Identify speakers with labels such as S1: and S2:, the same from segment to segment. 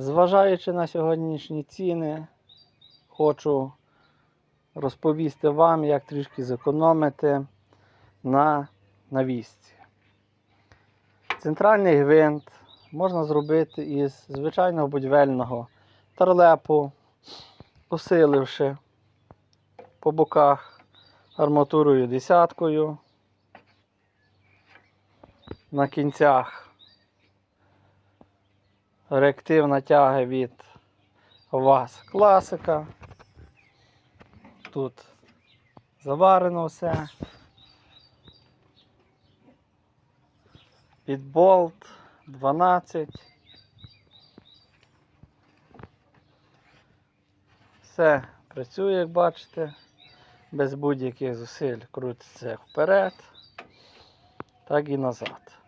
S1: Зважаючи на сьогоднішні ціни, хочу розповісти вам, як трішки зекономити на навісці. Центральний гвинт можна зробити із звичайного будівельного тарлепу, посиливши по боках арматурою десяткою. На кінцях реактивна тяга від ВАЗ класика. Тут заварено все. Під болт 12. Все працює, як бачите, без будь-яких зусиль крутиться вперед, так і назад.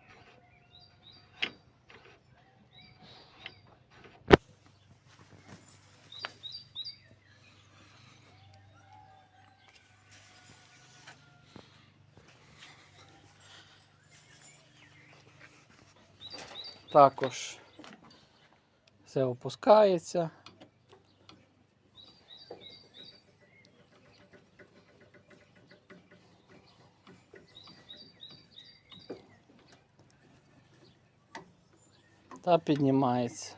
S1: Також все опускається. Та піднімається.